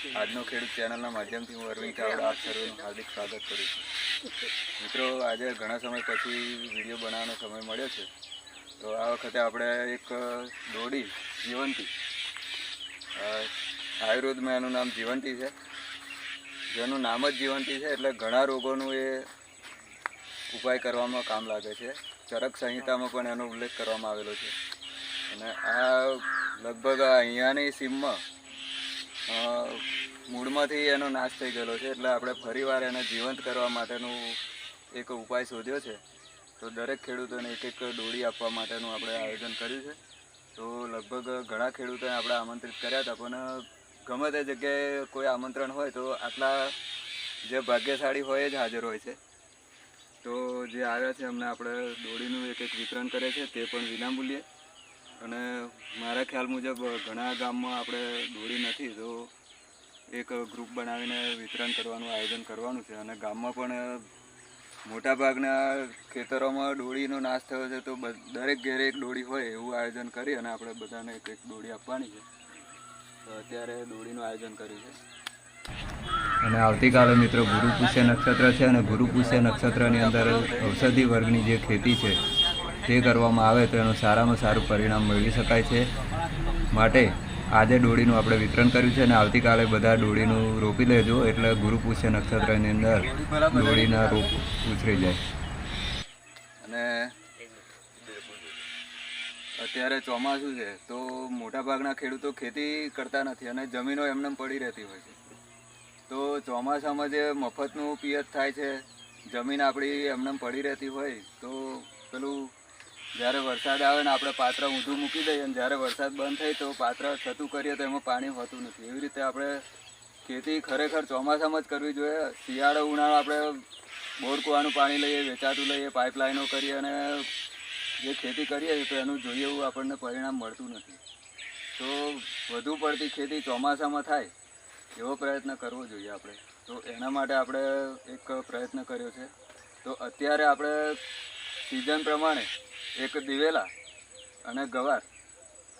આજનો ખેડૂત ચેનલના માધ્યમથી હું અરવિંદ ચાવડા આપ સર્વેનું હાર્દિક સ્વાગત કરું છું. મિત્રો, આજે ઘણા સમય પછી વીડિયો બનાવવાનો સમય મળ્યો છે. તો આ વખતે આપણે એક દોડી જીવંતી. આયુર્વેદમાં એનું નામ જીવંતી છે. જેનું નામ જ જીવંતી છે એટલે ઘણા રોગોનું એ ઉપાય કરવામાં કામ લાગે છે. ચરક સંહિતામાં પણ એનો ઉલ્લેખ કરવામાં આવેલો છે. અને આ લગભગ અહીંયાની સીમમાં મૂળમાંથી એનો નાશ થઈ ગયેલો છે, એટલે આપણે ફરીવાર એને જીવંત કરવા માટેનું એક ઉપાય શોધ્યો છે. તો દરેક ખેડૂતોને એક એક દોડી આપવા માટેનું આપણે આયોજન કર્યું છે. તો લગભગ ઘણા ખેડૂતોને આપણે આમંત્રિત કર્યા હતા, પણ ગમે તે જગ્યાએ કોઈ આમંત્રણ હોય તો આટલા જે ભાગ્યશાળી હોય જ હાજર હોય છે. તો જે આવ્યા છે અમને આપણે દોડીનું એક એક વિતરણ કરે છે, તે પણ વિનામૂલ્યે. અને મારા ખ્યાલ મુજબ ઘણા ગામમાં આપણે દોડી નથી, તો એક ગ્રુપ બનાવીને વિતરણ કરવાનું, આયોજન કરવાનું છે. અને ગામમાં પણ મોટાભાગના ખેતરોમાં દોડીનો નાશ થયો છે, તો દરેક ઘેરે એક દોડી હોય એવું આયોજન કરી અને આપણે બધાને એક એક દોડી આપવાની છે. તો અત્યારે દોડીનું આયોજન કર્યું છે. અને આવતીકાલે મિત્રો ગુરુ પુષ્ય નક્ષત્ર છે અને ગુરુ પુષ્ય નક્ષત્રની અંદર ઔષધિ વર્ગની જે ખેતી છે તે કરવામાં આવે તો એનું સારામાં સારું પરિણામ મેળવી શકાય છે. માટે આજે ડોળીનું આપણે વિતરણ કર્યું છે અને આવતીકાલે બધા ડોળીનું રોપી લેજો એટલે ગુરુ પુષ્ય નક્ષત્રની અંદર ડોળીના રોપ ઉછરી જાય. અને અત્યારે ચોમાસું છે તો મોટાભાગના ખેડૂતો ખેતી કરતા નથી અને જમીનો એમને પડી રહેતી હોય છે. તો ચોમાસામાં જે મફતનું પિયત થાય છે, જમીન આપણી એમને પડી રહેતી હોય, તો પેલું જ્યારે વરસાદ આવે ને આપણે પાત્ર ઊંધું મૂકી દઈએ અને જ્યારે વરસાદ બંધ થાય તો પાત્ર છતું કરીએ તો એમાં પાણી હોતું નથી. એવી રીતે આપણે ખેતી ખરેખર ચોમાસામાં જ કરવી જોઈએ. શિયાળો ઉનાળો આપણે બોર કૂવાનું પાણી લઈએ, વેચાતું લઈએ, પાઇપલાઇનો કરીએ અને જે ખેતી કરીએ તો એનું જોઈએ એવું આપણને પરિણામ મળતું નથી. તો વધુ પડતી ખેતી ચોમાસામાં થાય એવો પ્રયત્ન કરવો જોઈએ આપણે. તો એના માટે આપણે એક પ્રયત્ન કર્યો છે. તો અત્યારે આપણે સિઝન પ્રમાણે એક દિવેલા અને ગવાર.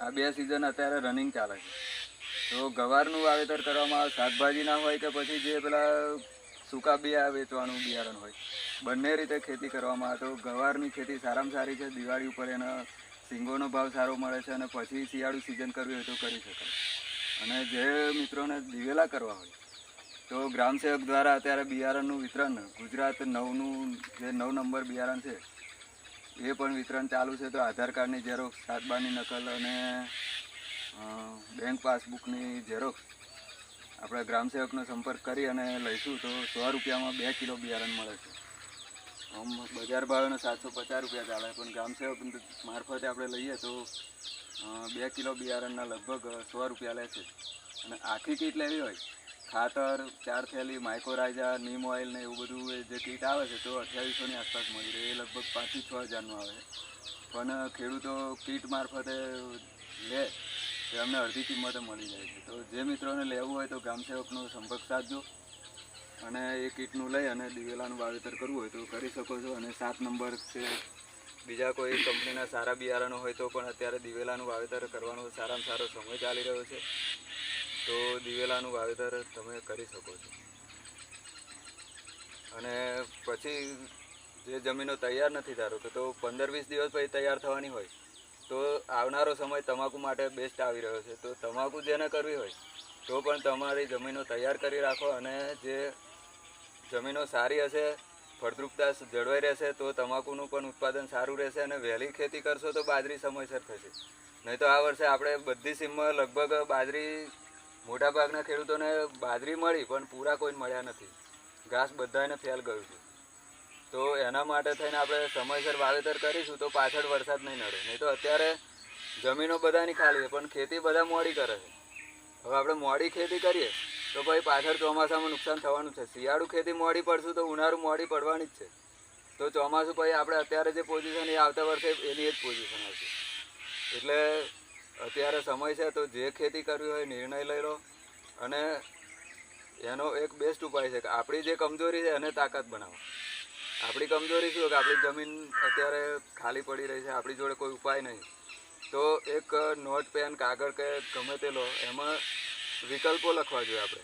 આ બે સિઝન અત્યારે રનિંગ ચાલે છે. તો ગવારનું વાવેતર કરવામાં આવે શાકભાજીના હોય કે પછી જે પેલા સૂકા બિયા વેચવાનું, બિયારણ હોય, બંને રીતે ખેતી કરવામાં આવે. તો ગવારની ખેતી સારામાં સારી છે, દિવાળી ઉપર એના સિંગોનો ભાવ સારો મળે છે અને પછી શિયાળુ સિઝન કરવી હોય તો કરી શકાય. અને જે મિત્રોને દિવેલા કરવા હોય, તો ગ્રામસેવક દ્વારા અત્યારે બિયારણનું વિતરણ ગુજરાત નવનું જે નવ નંબર બિયારણ છે એ પણ વિતરણ ચાલુ છે તો આધાર કાર્ડની ઝેરોક્ષ સાતબાની નકલ અને બેંક પાસબુકની ઝેરોક્ષ આપણે ગ્રામસેવકનો સંપર્ક કરી અને લઈશું તો સો રૂપિયામાં બે કિલો બિયારણ મળે છે. આમ બજાર ભાવેનો સાતસો પચાસ રૂપિયા ચાલે પણ ગ્રામ સેવક મારફતે આપણે લઈએ તો બે કિલો બિયારણના લગભગ સો રૂપિયા લે છે. અને આખી કીટ લેવી હોય ખાતર, ચાર થેલી માઇક્રોરાઇઝા નીમ ઓઇલ ને એવું બધું જે કીટ આવે છે તો અઠ્યાવીસોની આસપાસ મળી રહે. એ લગભગ પાંચથી છ હજારનું આવે. પણ ખેડૂતો કીટ મારફતે લે તો એમને અડધી કિંમતે મળી જાય છે. તો જે મિત્રોને લેવું હોય તો ગામસેવકનો સંપર્ક સાધજો અને એ કીટનું લઈ અને દિવેલાનું વાવેતર કરવું હોય તો કરી શકો છો. અને સાત નંબર છે, બીજા કોઈ કંપનીના સારા બિયારણો હોય તો પણ અત્યારે દિવેલાનું વાવેતર કરવાનો સારામાં સારો સમય ચાલી રહ્યો છે. તો દિવેલાનું વાવેતર તમે કરી શકો છો. અને પછી જે જમીનો તૈયાર નથી ધારો કે, તો પંદર વીસ દિવસ પછી તૈયાર થવાની હોય, તો આવનારો સમય તમાકુ માટે બેસ્ટ આવી રહ્યો છે. તો તમાકુ જેને કરવી હોય, તો પણ તમારી જમીનો તૈયાર કરી રાખો અને જે જમીનો સારી હશે, ફળદ્રુપતા જળવાઈ રહેશે, તો તમાકુનું પણ ઉત્પાદન સારું રહેશે અને વહેલી ખેતી કરશો તો બાજરી સમયસર થશે. નહીં તો આ વર્ષે આપણે બધી સીમમાં લગભગ બાજરી મોટાભાગના ખેડૂતોને બાજરી મળી, પણ પૂરા કોઈ મળ્યા નથી. ઘાસ બધાને ફેલ ગયું છે. તો એના માટે થઈને આપણે સમયસર વાવેતર કરીશું તો પાછળ વરસાદ નહીં નડે. નહીં તો અત્યારે જમીનો બધાની ખાલી છે, પણ ખેતી બધા મોડી કરે છે. હવે આપણે મોડી ખેતી કરીએ તો ભાઈ પાછળ ચોમાસામાં નુકસાન થવાનું છે. શિયાળુ ખેતી મોડી પડશું તો ઉનાળું મોડી પડવાની જ છે. તો ચોમાસું પછી આપણે અત્યારે જે પોઝિશન એ આવતા વર્ષે એની જ પોઝિશન આવશે એટલે અત્યારે સમય છે તો જે ખેતી કરવી હોય નિર્ણય લઈ લો. અને એનો એક બેસ્ટ ઉપાય છે કે આપણી જે કમજોરી છે એને તાકાત બનાવો. આપણી કમજોરી શું કે આપણી જમીન અત્યારે ખાલી પડી રહી છે, આપણી જોડે કોઈ ઉપાય નહીં. તો એક નોટ, પેન, કાગળ કે ગમે તે લો, એમાં વિકલ્પો લખવા જોઈએ આપણે.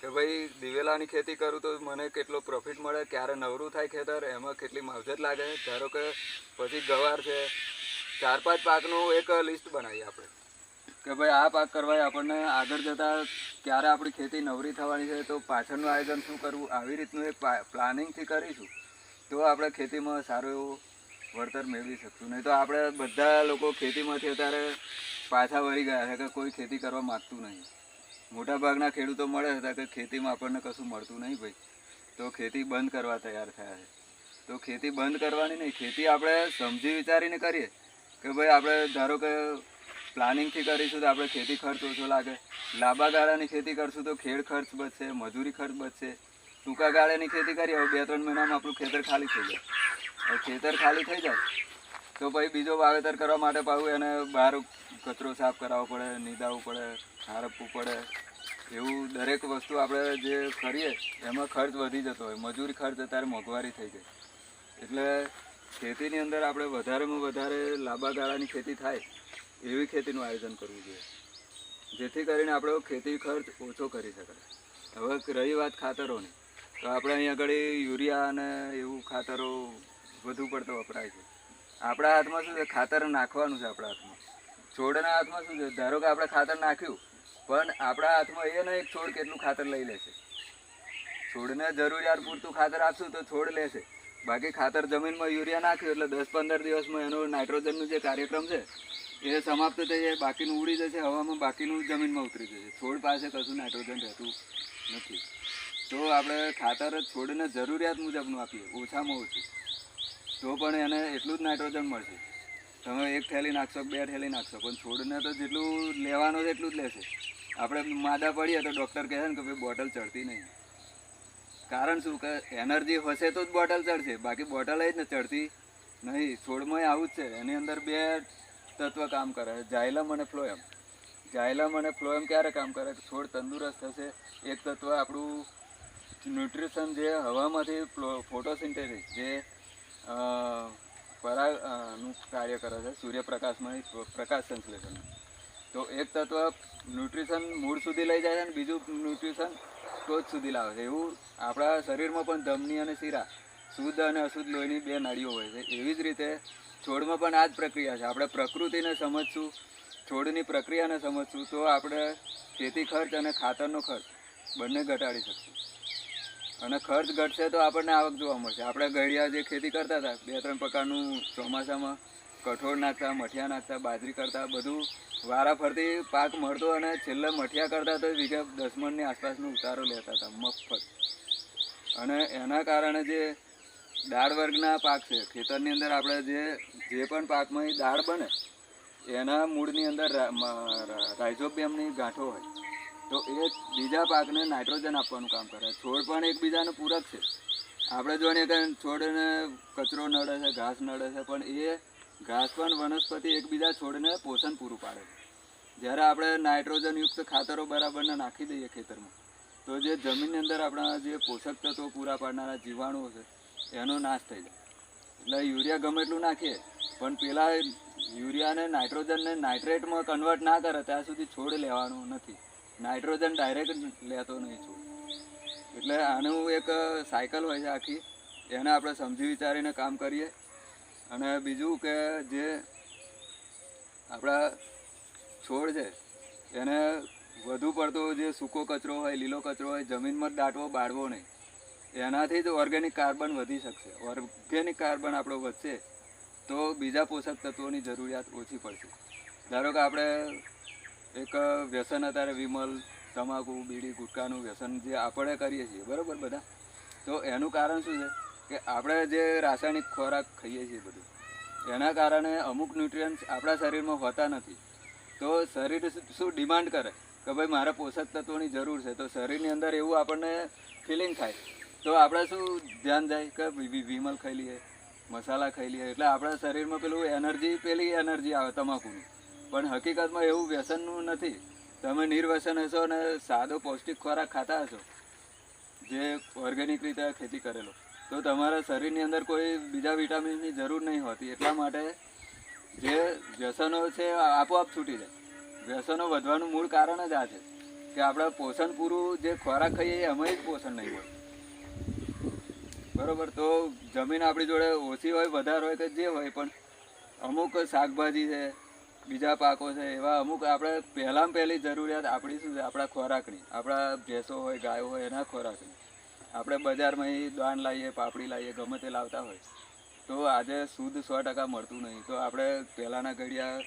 કે ભાઈ, દિવેલાની ખેતી કરું તો મને કેટલો પ્રોફિટ મળે, ક્યારે નવરું થાય ખેતર, એમાં કેટલી માવજત લાગે. ધારો કે પછી ગવાર છે ચાર પાંચ પાકનું એક લિસ્ટ બનાવીએ આપણે. કે ભાઈ આ પાક કરવાય આપણને આગળ જતાં ક્યારે આપણી ખેતી નવરી થવાની છે, તો પાછળનું આયોજન શું કરવું, આવી રીતનું એક પ્લાનિંગથી કરીશું, તો આપણે ખેતીમાં સારું એવું વળતર મેળવી શકશું. નહીં તો આપણે બધા લોકો ખેતીમાંથી અત્યારે પાછા વળી ગયા છે કે કોઈ ખેતી કરવા માગતું નહીં. મોટાભાગના ખેડૂતો મળે હતા કે ખેતીમાં આપણને કશું મળતું નહીં ભાઈ. તો ખેતી બંધ કરવા તૈયાર થયા છે. તો ખેતી બંધ કરવાની નહીં, ખેતી આપણે સમજી વિચારીને કરીએ. કે ભાઈ આપણે ધારો કે પ્લાનિંગથી કરીશું તો આપણે ખેતી ખર્ચ ઓછો લાગે. લાંબા ગાળાની ખેતી કરશું તો ખેડ ખર્ચ બચશે મજૂરી ખર્ચ બચશે ટૂંકા ગાળાની ખેતી કરીએ, હવે બે ત્રણ મહિનામાં આપણું ખેતર ખાલી થઈ જાય. હવે ખેતર ખાલી થઈ જાય, તો પછી બીજો વાવેતર કરવા માટે પાછું એને બહાર કચરો સાફ કરાવવો પડે નીંદાવવું પડે હારપવું પડે. એવું દરેક વસ્તુ આપણે જે કરીએ, એમાં ખર્ચ વધી જતો હોય. મજૂરી ખર્ચ અત્યારે મોંઘવારી થઈ ગઈ. એટલે ખેતીની અંદર આપણે વધારેમાં વધારે લાંબા ગાળાની ખેતી થાય, એવી ખેતીનું આયોજન કરવું જોઈએ. જેથી કરીને આપણો ખેતી ખર્ચ ઓછો કરી શકાય. હવે રહી વાત ખાતરોની, તો આપણે અહીં આગળ યુરિયા અને એવું ખાતરો વધુ પડતો વપરાય છે. આપણા હાથમાં શું છે? ખાતર નાખવાનું છે આપણા હાથમાં. છોડના હાથમાં શું છે? ધારો કે આપણે ખાતર નાખ્યું, પણ આપણા હાથમાં એ નહીં છોડ કેટલું ખાતર લઈ લેશે. છોડને જરૂરિયાત પૂરતું ખાતર આપશું તો છોડ લેશે. બાકી ખાતર જમીનમાં યુરિયા નાખ્યું એટલે દસ પંદર દિવસમાં એનો નાઇટ્રોજનનું જે કાર્યક્રમ છે, એ સમાપ્ત થઈ જાય, બાકીનું ઉડી જશે, હવામાં બાકીનું જમીનમાં ઉતરી જશે. છોડ પાસે કશું નાઇટ્રોજન રહેતું નથી. તો આપણે ખાતર છોડને જરૂરિયાત મુજબનું આપીએ, ઓછામાં ઓછું. તો પણ એને એટલું જ નાઇટ્રોજન મળશે. તમે એક થેલી નાખશો બે થેલી નાખશો, પણ છોડને તો જેટલું લેવાનું છે એટલું જ લેશે. આપણે માદા પડીએ તો ડૉક્ટર કહે ને કે ભાઈ, બોટલ ચડતી નહીં. કારણ શું? કે એનર્જી હશે તો જ બોટલ ચડશે. બાકી બોટલ જ ને ચડતી નહીં. છોડમાં આવું જ છે. એની અંદર બે તત્વ કામ કરે. જાયલમ અને ફ્લોએમ જાયલમ અને ફ્લોએમ ક્યારે કામ કરે? છોડ તંદુરસ્ત થશે. એક તત્વ આપણું ન્યુટ્રિશન જે હવામાંથી ફોટોસિન્થેસિસ જે પરાગનું કાર્ય કરે છે, સૂર્યપ્રકાશમાં પ્રકાશ સંશ્લેષણ તો એક તત્વ ન્યુટ્રિશન મૂળ સુધી લઈ જાય છે અને બીજું ન્યુટ્રિશન ટોચ સુધી લાવે છે. એવું આપણા શરીરમાં પણ ધમની અને શીરા, શુદ્ધ અને અશુદ્ધ લોહીની બે નળીઓ હોય છે. એવી જ રીતે છોડમાં પણ આ જ પ્રક્રિયા છે. આપણે પ્રકૃતિને સમજશું, છોડની પ્રક્રિયાને સમજશું, તો આપણે ખેતી ખર્ચ અને ખાતરનો ખર્ચ બંને ઘટાડી શકશું. અને ખર્ચ ઘટશે તો આપણને આવક જોવા મળશે. આપણે ઘડિયા જે ખેતી કરતા હતા બે ત્રણ પ્રકારનું ચોમાસામાં કઠોળ નાખતા, મઠિયા નાખતા, બાજરી કરતા, બધું વારા ફરતી પાક મળતો અને છેલ્લે મઠિયા કરતા તો વીઘે દસ મણની આસપાસનો ઉતારો લેતા હતા મફત અને એના કારણે જે દાળ વર્ગના પાક છે, ખેતરની અંદર આપણે જે જે પણ પાકમાં એ દાળ બને, એના મૂળની અંદર રાઇઝોબિયમની ગાંઠો હોય, તો એ બીજા પાકને નાઇટ્રોજન આપવાનું કામ કરે. છોડ પણ એકબીજાનું પૂરક છે. આપણે જોઈએ કે છોડને કચરો નડે છે, ઘાસ નડે છે, પણ એ ઘાસ વનસ્પતિ એકબીજા છોડને પોષણ પૂરું પાડે જ્યારે આપણે નાઇટ્રોજનયુક્ત ખાતરો બરાબરના નાખી દઈએ ખેતરમાં, તો જે જમીનની અંદર આપણા જે પોષક તત્વો પૂરા પાડનારા જીવાણુઓ છે, એનો નાશ થઈ જાય. એટલે યુરિયા ગમે એટલું નાખીએ, પણ પેલા યુરિયાને નાઇટ્રોજનને નાઇટ્રેટમાં કન્વર્ટ ના કરે, ત્યાં સુધી છોડ લેવાનું નથી. નાઇટ્રોજન ડાયરેક્ટ લેતો નહીં છોડ. એટલે આનું એક સાયકલ હોય છે આખી, એને આપણે સમજી વિચારીને કામ કરીએ. અને બીજું કે જે આપણા છોડ છે, એને વધુ પડતો જે સૂકો કચરો હોય, લીલો કચરો હોય, જમીનમાં જ દાટવો, બાળવો નહીં. એનાથી જ ઓર્ગેનિક કાર્બન વધી શકશે. ઓર્ગેનિક કાર્બન આપણો વધશે, તો બીજા પોષક તત્વોની જરૂરિયાત ઓછી પડશે. ધારો કે આપણે એક વ્યસન અત્યારે વિમલ, તમાકુ, બીડી, ગુટકાનું વ્યસન જે આપણે કરીએ છીએ, બરાબર બધા? તો એનું કારણ શું છે? કે આપણે જે રાસાયણિક ખોરાક ખાઈએ છીએ બધું, એના કારણે અમુક ન્યુટ્રિયન્ટ્સ આપણા શરીરમાં હોતા નથી. તો શરીર શું ડિમાન્ડ કરે? કે ભાઈ મારે પોષક તત્વોની જરૂર છે, તો શરીરની અંદર એવું આપણને ફિલિંગ થાય. તો આપણે શું ધ્યાન જાય? કે વિમલ ખાઈ લઈએ, મસાલા ખાઈ લઈએ, એટલે આપણા શરીરમાં પેલું એનર્જી પેલી એનર્જી આવે તમાકુની. પણ હકીકતમાં એવું વ્યસનનું નથી. તમે નિર્વ્યસન હશો અને સાદો પૌષ્ટિક ખોરાક ખાતા હશો, જે ઓર્ગેનિક રીતે ખેતી કરેલો. તો તમારા શરીરની અંદર કોઈ બીજા વિટામિનની જરૂર નહીં હોતી, એટલા માટે જે વ્યસનો છે આપોઆપ છૂટી જાય. વ્યસનો વધવાનું મૂળ કારણ જ આ છે કે આપણે પોષણ પૂરું જે ખોરાક ખાઈએ એમાં જ પોષણ નહીં હોય. બરોબર, તો જમીન આપણી જોડે ઓછી હોય, વધારે હોય કે જે હોય, પણ અમુક શાકભાજી છે, બીજા પાકો છે, એવા અમુક આપણે પહેલાં પહેલી જરૂરિયાત આપણી શું છે? આપણા ખોરાકની. આપણા ભેંસો હોય, ગાયો હોય, એના ખોરાકની. આપણે બજારમાં દાન લાવીએ પાપડી લાવીએ ગમે તે લાવતા હોય, તો આજે શુદ્ધ સો ટકા મળતું નહીં. તો આપણે પહેલાંના ઘડિયા,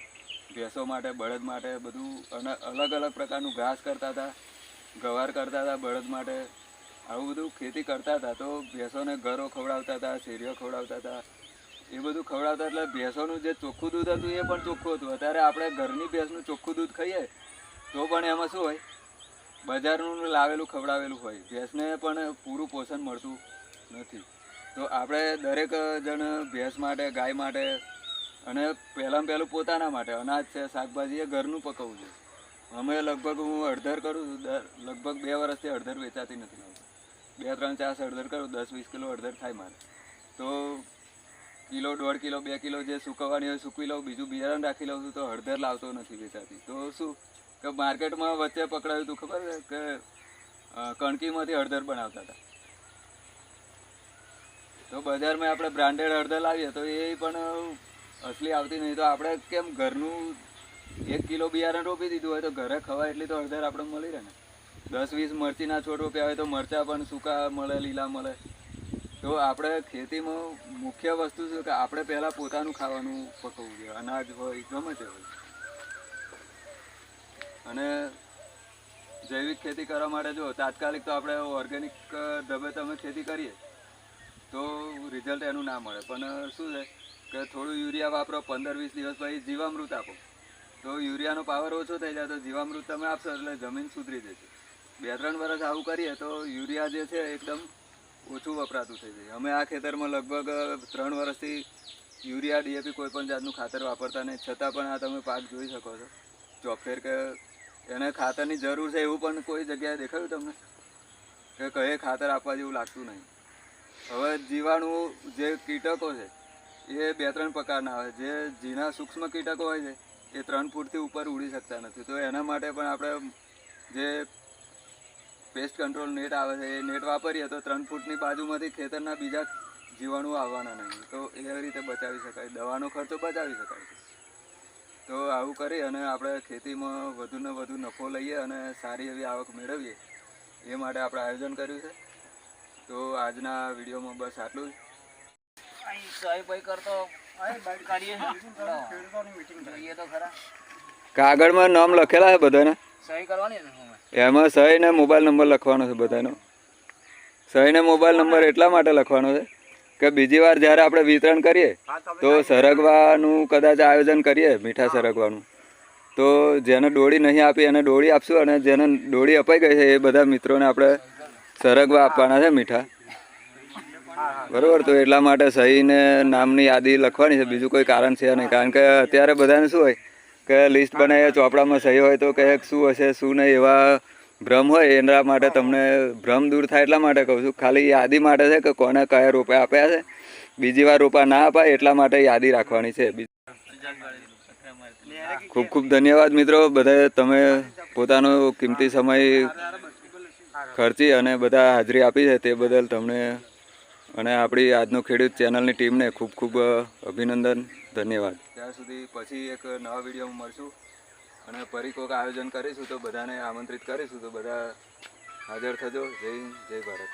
ભેંસો માટે, બળદ માટે બધું અને અલગ અલગ પ્રકારનું ઘાસ કરતા હતા, ગવાર કરતા હતા બળદ માટે, આવું બધું ખેતી કરતા હતા. તો ભેંસોને ઘરો ખવડાવતા હતા, શેરીઓ ખવડાવતા હતા. એ બધું ખવડાવતા એટલે ભેંસોનું જે ચોખ્ખું દૂધ હતું એ પણ ચોખ્ખું હતું. અત્યારે આપણે ઘરની ભેંસનું ચોખ્ખું દૂધ ખાઈએ, તો પણ એમાં શું હોય બજારનું લાવેલું, ખવડાવેલું હોય. ભેંસને પણ પૂરું પોષણ મળતું નથી. તો આપણે દરેક જણ ભેંસ માટે, ગાય માટે અને પહેલાં પહેલું પોતાના માટે અનાજ છે, શાકભાજી એ ઘરનું પકવવું છે અમે લગભગ હું અડધર કરું છું લગભગ બે વર્ષથી અડધર વેચાતી નથી બે, ત્રણ ચાસ અડધર કરું, દસ, વીસ કિલો અડધર થાય મારે. તો કિલો, દોઢ કિલો, બે કિલો જે સૂકવવાની હોય સૂકવી લઉં, બીજું બિયારણ રાખી લઉં છું તો અડધર લાવતો નથી વેચાતી. તો શું કે માર્કેટમાં વચ્ચે પકડાયું હતું ખબર કે કણકીમાંથી હળદર બનાવતા હતા. તો બજારમાં આપણે બ્રાન્ડેડ હળદર લાવીએ તો એ પણ અસલી આવતી નહીં. તો આપણે કેમ ઘરનું એક કિલો બિયારણ રોપી દીધું હોય તો ઘરે ખવાય એટલી તો હળદર આપણે મળી રહે ને? દસ, વીસ મરચીના છોડ રોપ્યા હોય તો મરચાં પણ સૂકા મળે, લીલા મળે. તો આપણે ખેતીમાં મુખ્ય વસ્તુ છે કે આપણે પહેલાં પોતાનું ખાવાનું પકવવું જોઈએ. અનાજ હોય, ગમે તે હોય. અને જૈવિક ખેતી કરવા માટે જો તાત્કાલિક તો આપણે ઓર્ગેનિક ઢબે તમે ખેતી કરીએ, તો રિઝલ્ટ એનું ના મળે. પણ શું છે કે થોડું યુરિયા વાપરો પંદર વીસ દિવસ પછી જીવામૃત આપો. તો યુરિયાનો પાવર ઓછો થઈ જાય તો જીવામૃત તમે આપશો એટલે જમીન સુધરી જશે. બે ત્રણ વર્ષ આવું કરીએ તો યુરિયા જે છે એકદમ ઓછું વપરાતું થઈ જાય. અમે આ ખેતરમાં લગભગ ત્રણ વર્ષથી યુરિયા ડીએપી કોઈ પણ જાતનું ખાતર વાપરતા નહીં. છતાં પણ આ તમે પાક જોઈ શકો છો. ચોફેર કે એને ખાતરની જરૂર છે એવું પણ કોઈ જગ્યાએ દેખાયું તમને? કે કહે ખાતર આપવા જેવું લાગતું નહીં. હવે જીવાણુ જે કીટકો છે, એ બે ત્રણ પ્રકારના આવે જે ઝીણા સૂક્ષ્મ કીટકો હોય છે, એ ત્રણ ફૂટથી ઉપર ઉડી શકતા નથી. તો એના માટે પણ આપણે જે પેસ્ટ કંટ્રોલ નેટ આવે છે, એ નેટ વાપરીએ તો ત્રણ ફૂટની બાજુમાંથી ખેતરના બીજા જીવાણુ આવવાના નહીં. તો એ રીતે બચાવી શકાય. દવાનો ખર્ચો બચાવી શકાય. છે તો આવું કરી અને આપણે ખેતીમાં વધુને વધુ નફો લઈએ અને સારી એવી આવક મેળવીએ. એ માટે આપણે આયોજન કર્યું છે. તો આજના વિડીયોમાં બસ આટલું જ. અહીં સહી કરતો કાઢીએ. જોઈએ તો ખરા. કાગળમાં નામ લખેલા છે બધાને? સહી કરવાની એમાં સહી ને મોબાઈલ નંબર લખવાનો છે બધાનો. સહી ને મોબાઈલ નંબર એટલા માટે લખવાનો છે કે બીજી વાર જ્યારે આપણે વિતરણ કરીએ તો સરગવાનું કદાચ આયોજન કરીએ મીઠા સરગવાનું. તો જેને ડોળી નહીં આપી એને ડોળી આપશું અને જેને ડોળી અપાઈ ગઈ છે એ બધા મિત્રોને આપણે સરગવા આપવાના છે મીઠા. બરોબર? તો એટલા માટે સહીને નામની યાદી લખવાની છે. બીજું કોઈ કારણ છે નહીં. કારણ કે અત્યારે બધાને શું હોય કે લિસ્ટ બનાવીએ ચોપડામાં સહી હોય તો કહે શું હશે શું નહીં એવા ભ્રમ હોય એના માટે તમને ભ્રમ દૂર થાય એટલા માટે કહું છું. ખાલી યાદી માટે છે કે કોને કયા રોપા આપ્યા છે. બીજી વાર રોપા ના અપાય એટલા માટે યાદી રાખવાની છે. ખૂબ ખૂબ ધન્યવાદ મિત્રો. બધા તમે પોતાનો કિંમતી સમય ખર્ચી અને બધા હાજરી આપી છે તે બદલ તમને અને આપણી આજનો ખેડૂત ચેનલની ટીમને ખૂબ ખૂબ અભિનંદન. ધન્યવાદ. ત્યાં સુધી પછી એક નવા વિડીયોમાં મળશું. અને ફરી કોઈક આયોજન કરીશું તો બધાને આમંત્રિત કરીશું તો બધા હાજર થજો. જય જય ભારત.